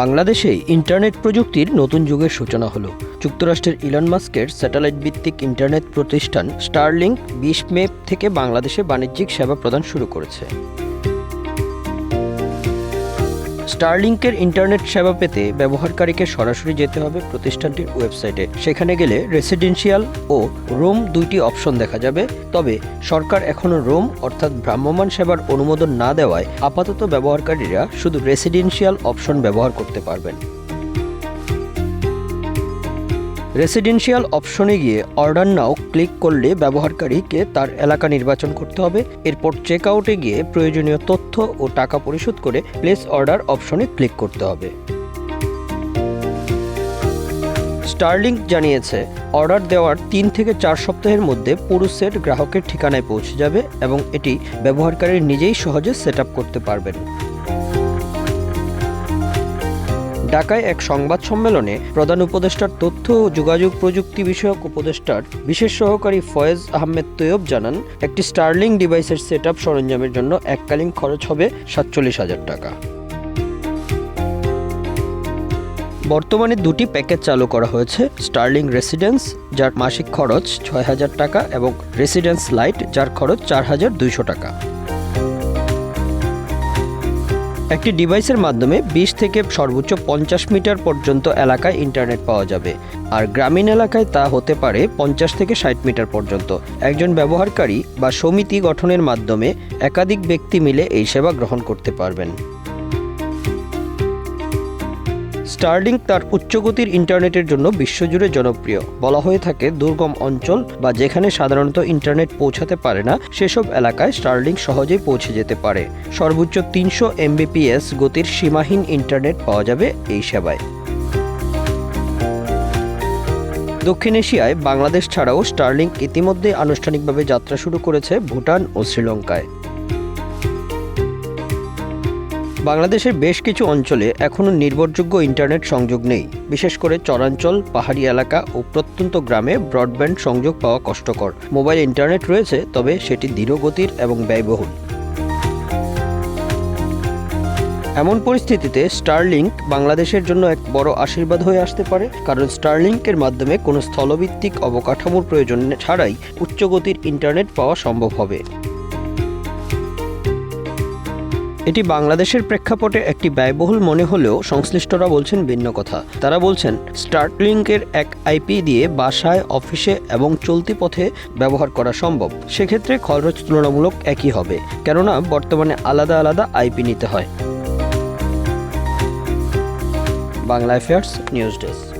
বাংলাদেশে ইন্টারনেট প্রযুক্তির নতুন যুগের সূচনা হলো। যুক্তরাষ্ট্রের ইলন মাস্কের স্যাটেলাইট ভিত্তিক ইন্টারনেট প্রতিষ্ঠান স্টারলিংক বিশ মে থেকে বাংলাদেশে বাণিজ্যিক সেবা প্রদান শুরু করেছে। স্টারলিংকের ইন্টারনেট সেবা পেতে ব্যবহারকারীকে সরাসরি যেতে হবে প্রতিষ্ঠানটির ওয়েবসাইটে। সেখানে গেলে রেসিডেন্সিয়াল ও রোম দুইটি অপশন দেখা যাবে। তবে সরকার এখনও রোম অর্থাৎ ভ্রাম্যমাণ সেবার অনুমোদন না দেওয়ায় আপাতত ব্যবহারকারীরা শুধু রেসিডেন্সিয়াল অপশন ব্যবহার করতে পারবেন। রেসিডেন্সিয়াল অপশনে গিয়ে অর্ডার নাও ক্লিক করলে ব্যবহারকারীকে তার এলাকা নির্বাচন করতে হবে। এরপর চেক আউটে গিয়ে প্রয়োজনীয় তথ্য ও টাকা পরিশোধ করে প্লেস অর্ডার অপশনে ক্লিক করতে হবে। স্টারলিংক জানিয়েছে, অর্ডার দেওয়ার তিন থেকে চার সপ্তাহের মধ্যে পুরো সেট গ্রাহকের ঠিকানায় পৌঁছে যাবে এবং এটি ব্যবহারকারী নিজেই সহজে সেট করতে পারবেন। ঢাকায় এক সংবাদ সম্মেলনে প্রধান উপদেষ্টার তথ্য ও যোগাযোগ প্রযুক্তি বিষয়ক উপদেষ্টার বিশেষ সহকারী ফয়েজ আহমেদ তৈয়ব জানান, একটি স্টার্লিং ডিভাইসের সেট সরঞ্জামের জন্য এককালীন খরচ হবে সাতচল্লিশ হাজার টাকা। বর্তমানে দুটি প্যাকেজ চালু করা হয়েছে, স্টার্লিং রেসিডেন্স, যার মাসিক খরচ ছয় হাজার টাকা, এবং রেসিডেন্স লাইট, যার খরচ চার হাজার দুইশো টাকা। একটি ডিভাইসের মাধ্যমে বিশ থেকে সর্বোচ্চ পঞ্চাশ মিটার পর্যন্ত এলাকায় ইন্টারনেট পাওয়া যাবে। আর গ্রামীণ এলাকায় তা হতে পারে পঞ্চাশ থেকে ষাট মিটার পর্যন্ত। একজন ব্যবহারকারী বা সমিতি গঠনের মাধ্যমে একাধিক ব্যক্তি মিলে এই সেবা গ্রহণ করতে পারবেন। স্টারলিং তার উচ্চগতির ইন্টারনেটের জন্য বিশ্বজুড়ে জনপ্রিয়। বলা হয়ে থাকে, দুর্গম অঞ্চল বা যেখানে সাধারণত ইন্টারনেট পৌঁছাতে পারে না, সেসব এলাকায় স্টারলিং সহজেই পৌঁছে যেতে পারে। সর্বোচ্চ তিনশো এমবিপিএস গতির সীমাহীন ইন্টারনেট পাওয়া যাবে এই সেবায়। দক্ষিণ এশিয়ায় বাংলাদেশ ছাড়াও স্টারলিং ইতিমধ্যে আনুষ্ঠানিকভাবে যাত্রা শুরু করেছে ভুটান ও শ্রীলঙ্কায়। বাংলাদেশের বেশ কিছু অঞ্চলে এখনও নির্ভরযোগ্য ইন্টারনেট সংযোগ নেই। বিশেষ করে চরাঞ্চল, পাহাড়ি এলাকা ও প্রত্যন্ত গ্রামে ব্রডব্যান্ড সংযোগ পাওয়া কষ্টকর। মোবাইল ইন্টারনেট রয়েছে, তবে সেটি ধীরগতির এবং ব্যয়বহুল। এমন পরিস্থিতিতে স্টারলিংক বাংলাদেশের জন্য এক বড় আশীর্বাদ হয়ে আসতে পারে, কারণ স্টারলিংকের মাধ্যমে কোনো স্থলভিত্তিক অবকাঠামোর প্রয়োজন ছাড়াই উচ্চগতির ইন্টারনেট পাওয়া সম্ভব হবে। এটি বাংলাদেশের প্রেক্ষাপটে একটি ব্যয়বহুল মনে হলেও সংশ্লিষ্টরা বলছেন ভিন্ন কথা। তারা বলছেন স্টার্টলিংকের এক আইপি দিয়ে বাসায়, অফিসে এবং চলতি পথে ব্যবহার করা সম্ভব। সেক্ষেত্রে খরচ তুলনামূলক একই হবে, কেননা বর্তমানে আলাদা আলাদা আইপি নিতে হয়। Bangla affairs news desk.